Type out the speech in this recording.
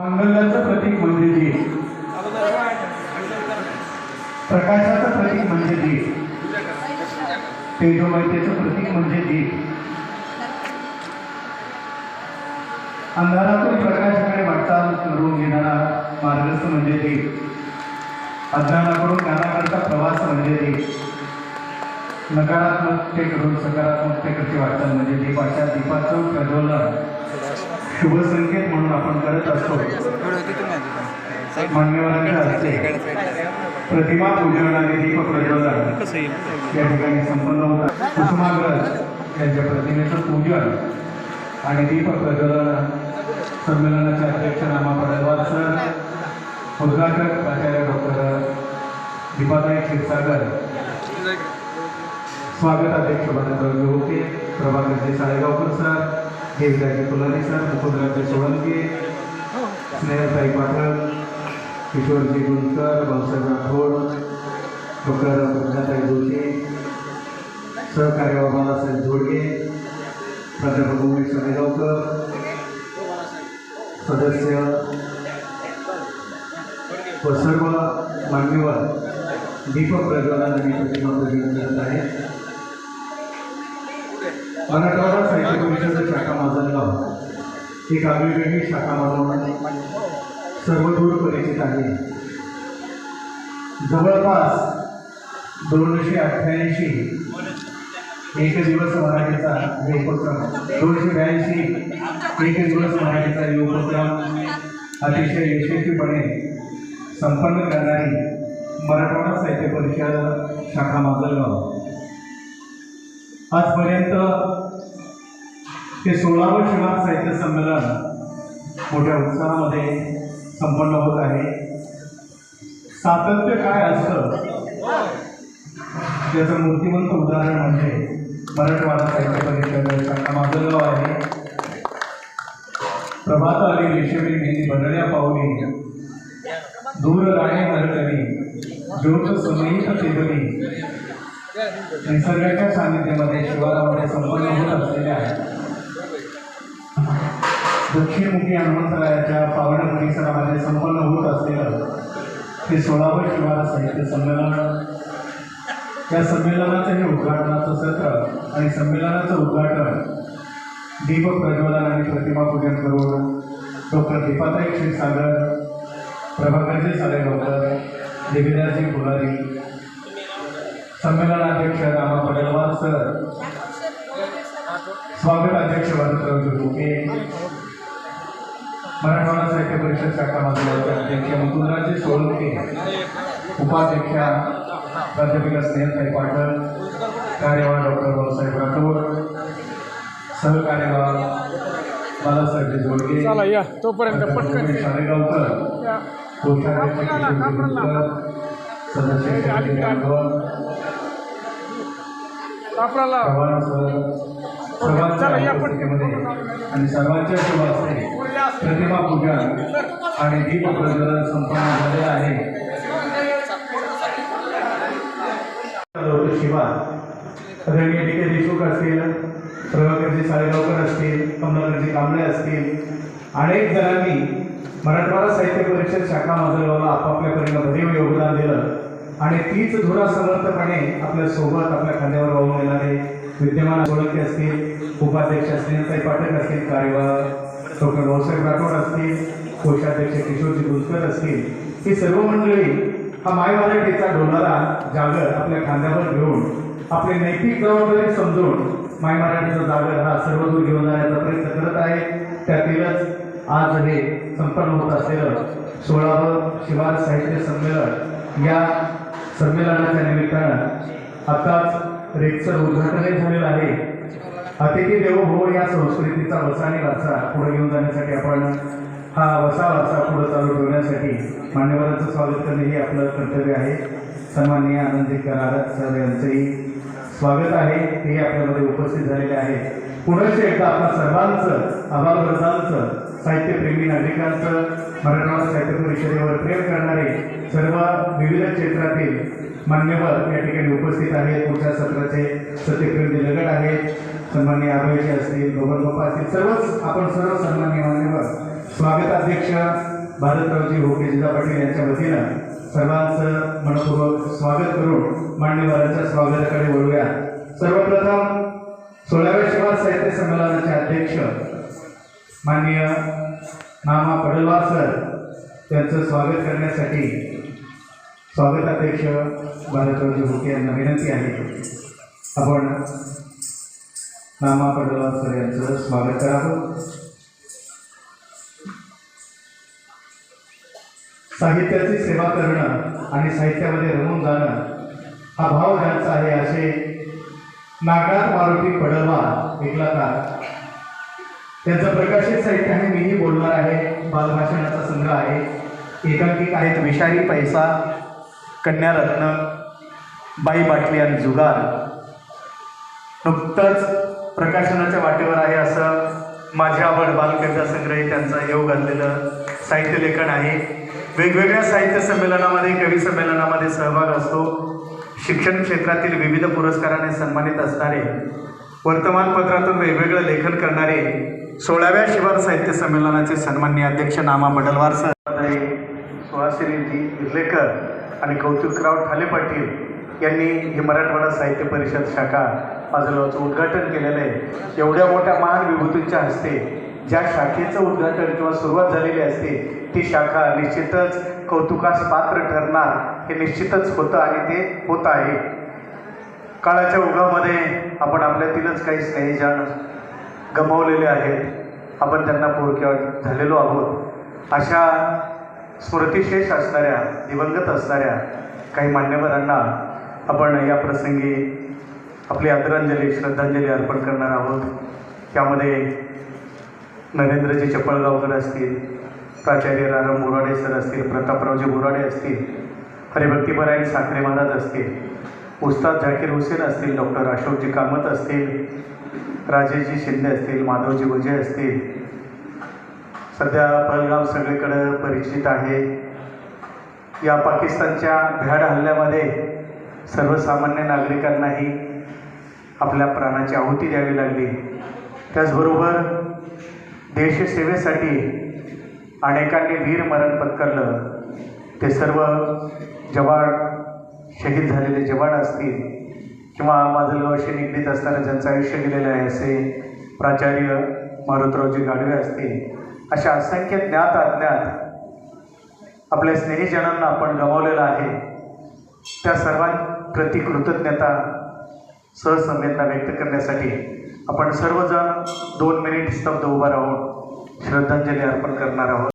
मंगल्याचं प्रतीक म्हणजे दीप प्रकाशाचं प्रतीक म्हणजे दीप तेजोमयतेचं प्रतीक म्हणजे दीप अंधारातून प्रकाशाकडे वाटचाल करून घेणारा मार्गस्थ म्हणजे दीप अज्ञानाकडून ज्ञानाकडचा प्रवास म्हणजे दीप नकारात्मकतेकडून सकारात्मकतेकडची वाटचाल म्हणजे दीप अशा दीपाचं प्रज्वलन शुभ संकेत म्हणून आपण करत असतो. मान्यवरांच्या हस्ते प्रतिमा पूजन आणि दीप प्रज्वलन या ठिकाणी संपन्न होतात कुसुमाग्रज यांच्या प्रतिमेचं पूजन आणि दीप प्रज्वलन संमेलनाचे अध्यक्ष नामा पडलवार सर उद्घाटक प्राचार्य डॉक्टर दीपाताई क्षीरसागर. स्वागत अध्यक्ष भरतराव होते Prabhakar Salegaonkar sir Devdaji Kulari sir Mukundraji Solanke Snehatai Pathak Kishorji Gunjkar Bhausaheb Rathod doctor Pradnyatai Joshi सहकार्य बाबासाहेब झोडगे प्राध्यापक उमेश साळेगावकर सदस्य व सर्व मान्यवर दीपक प्रज्वलन आणि प्रतिमा प्रज्वलन करत आहेत. मराठवाडा साहित्य परिषद शाखा माजलगाव एक गावेगळी शाखा माजवणं सर्वदूर परिचित आहे. जवळपास दोनशे अठ्ठ्याऐंशी एक दिवस मराठीचा हे उपक्रम दोनशे ब्याऐंशी एक दिवस मराठीचा हे उपक्रम अतिशय यशस्वीपणे संपन्न करणारी मराठवाडा साहित्य परिषद शाखा माजलगाव आजपर्यंत ते सोळावं शिवार साहित्य संमेलन मोठ्या उत्साहामध्ये संपन्न होत आहे. सातत्य काय असतं? त्याचं मूर्तिमंत उदाहरण म्हणजे मराठवाडा साहित्य परिषद शाखा आहे. प्रभात आली रेशमी मेहंदी बदल्या पावली दूर राणे हरकरी ज्योत समयित तेजली निसर्गाच्या सानिध्यामध्ये शिवारामध्ये संपन्न होत असलेल्या दक्षिणमुखी हनुमंतरायाच्या पावण परिसरामध्ये संपन्न होत असलेलं हे सोळावं शिवार साहित्य संमेलन. या संमेलनाचं हे उद्घाटनाचं सत्र आणि संमेलनाचं उद्घाटन दीप प्रज्वलन आणि प्रतिमा पूजन करून डॉक्टर दीपाताई क्षीरसागर प्रभाकरजी सालेगावकर देवीदासजी फुलारी संमेलनाध्यक्ष रामा पडलवार सर. स्वागत अध्यक्ष भरतराव जोडुके मराठवाडा साहित्य परिषद शाखा माधवाचे अध्यक्ष मुकुंदराजे सोळंके उपाध्यक्षा प्राध्यापिका स्नेहताई पाटण कार्यवाह डॉक्टर बाबासाहेब राठोड सहकार्यवाह बालासाहेब जोडगे तोपर्यंत पटकन या. कोषाध्यक्ष सदस्य आपल्याला सर्वांच्या आणि सर्वांच्या शुभ हस्ते प्रतिमा पूजन आणि दीप प्रज्वलन संपन्न झाले आहे. शिवा रणीय डी के देशमुख असतील प्रभाकरजी साळेगावकर असतील कमलाकरजी कांबळे असतील अनेक जणांनी मराठवाडा साहित्य परिषद शाखा माजलगावला आपापल्या परीनं भरीव योगदान दिलं. आणि तीच धुरा समर्थपणे आपल्यासोबत आपल्या खांद्यावर वाहून येणारे विद्यमान गोळके असतील उपाध्यक्ष स्नेहताई पाठक असतील कार्यवाह डॉक्टर भाऊसाहेब राठोड असतील कोषाध्यक्ष किशोरजी गुजकर असतील ही सर्व मंडळी हा माय मराठीचा डोलारा जागर आपल्या खांद्यावर घेऊन आपली नैतिक जबाबदारी समजून माय मराठीचा जागर हा सर्वदूर घेऊन जाण्याचा प्रयत्न करत आहे. त्यातीलच आज हे संपन्न होत असलेलं सोळावं शिवार साहित्य संमेलन या संमेलनाच्या निमित्तानं आताच रेकचं उद्घाटनही झालेलं आहे. अतिथी देवभव या संस्कृतीचा वसाने वारसा पुढे घेऊन जाण्यासाठी आपण हा वसा वारसा पुढे चालू ठेवण्यासाठी मान्यवरांचं स्वागत करणे हे आपलं कर्तव्य आहे. सन्माननीय आनंदी करारत सर यांचंही स्वागत आहे. ते आपल्यामध्ये उपस्थित झालेले आहे पुनश्च एकदा आपल्या सर्वांचं आबालवर्गांचं साहित्यप्रेमी नागरिकांचं मराठवाडा साहित्य परिषदेवर प्रेम करणारे सर्व विविध क्षेत्रातील मान्यवर या ठिकाणी उपस्थित आहेत. पुढच्या सत्राचे सत्यप्रेम दिलगड आहेत. सन्मान्य आरोग्य असतील गोबर बाप्पा असतील सर्वच आपण सर्व सन्मान्य मान्यवर स्वागताध्यक्ष भारतरावजी भोकेजिदा पाटील यांच्या वतीनं सर्वांचं मनपूर्वक स्वागत करून मान्यवरांच्या स्वागताकडे वळूया. सर्वप्रथम सोळाव्या शिवार साहित्य संमेलनाचे अध्यक्ष माननीय नामा पडलवार सर त्यांचं स्वागत करण्यासाठी स्वागताध्यक्ष भारतरावजी भोके यांना विनंती आहे. आपण नामा पडलवार सर यांचं स्वागत करावं साहित्याची सेवा करणं आणि साहित्यामध्ये रमून जाणं हा भाव ज्यांचा आहे असे नागनाथ मारुती पडलवार ऐकला का? त्यांचं प्रकाशित साहित्य आहे मीही बोलणार आहे. बालभाषणाचा संग्रह आहे. एकांकिक आहेत विषारी पैसा कन्यारत्न बाई बाटली आणि जुगार. नुकतंच प्रकाशनाच्या वाटेवर आहे असं माझी आवड बालकविता संग्रही त्यांचा योग घातलेलं साहित्य लेखन आहे. वेगवेगळ्या साहित्य संमेलनामध्ये कवी संमेलनामध्ये सहभाग असतो. शिक्षण क्षेत्रातील विविध पुरस्काराने सन्मानित असणारे वर्तमानपत्रातून वेगवेगळं लेखन करणारे सोळाव्या शिवार साहित्य संमेलनाचे सन्माननीय अध्यक्ष नामा बडलवार सर सुहासिनीजी इर्लेकर आणि कौतुकराव ठाले पाटील यांनी ही मराठवाडा साहित्य परिषद शाखा माझं उद्घाटन केलेलं आहे. एवढ्या मोठ्या महान विभूतींच्या हस्ते ज्या शाखेचं उद्घाटन किंवा सुरुवात झालेली असते ती शाखा निश्चितच कौतुकास पात्र ठरणार हे निश्चितच होतं आणि ते होत आहे. काळाच्या ओघामध्ये आपण आपल्यातीलच काही स्नेहीजन गमावलेले आहेत. आपण त्यांना पोरक्या झालेलो आहोत. अशा स्मृतिशेष असणाऱ्या दिवंगत असणाऱ्या काही मान्यवरांना आपण या प्रसंगी आपली आदरांजली श्रद्धांजली अर्पण करणार आहोत. त्यामध्ये नरेंद्रजी चपळगावकर असतील प्राचार्य राम बोराडे सर असतील प्रतापरावजी बोराडे असतील हरिभक्तीपरायण साखरे महाराज असतील उस्ताद झाकीर हुसेन असतील डॉक्टर अशोकजी कामत असतील राजेशजी शिंदे असतील माधवजी वजे असतील. सध्या पहलगाम सगळीकडं परिचित आहे. या पाकिस्तानच्या भ्याड हल्ल्यामध्ये सर्वसामान्य नागरिकांनाही आपल्या प्राणाची आहुती द्यावी लागली. त्याचबरोबर देशसेवेसाठी अनेकांनी वीर मरण पत्करलं. ते सर्व जवान शहीद झालेले जवान असतील किंवा माझं माजलगावशी निगडीत असताना ज्यांचं आयुष्य गेलेलं आहे असे प्राचार्य मारुतरावजी गाडवे असतील. अशा असंख्य ज्ञात अज्ञात आपल्या स्नेहीजनांना आपण गमावलेलं आहे. त्या सर्वांप्रती कृतज्ञता सहसंवेदना व्यक्त करण्यासाठी आपण सर्वजण दोन मिनिट स्तब्ध उभा राहून श्रद्धांजली अर्पण करणार आहोत.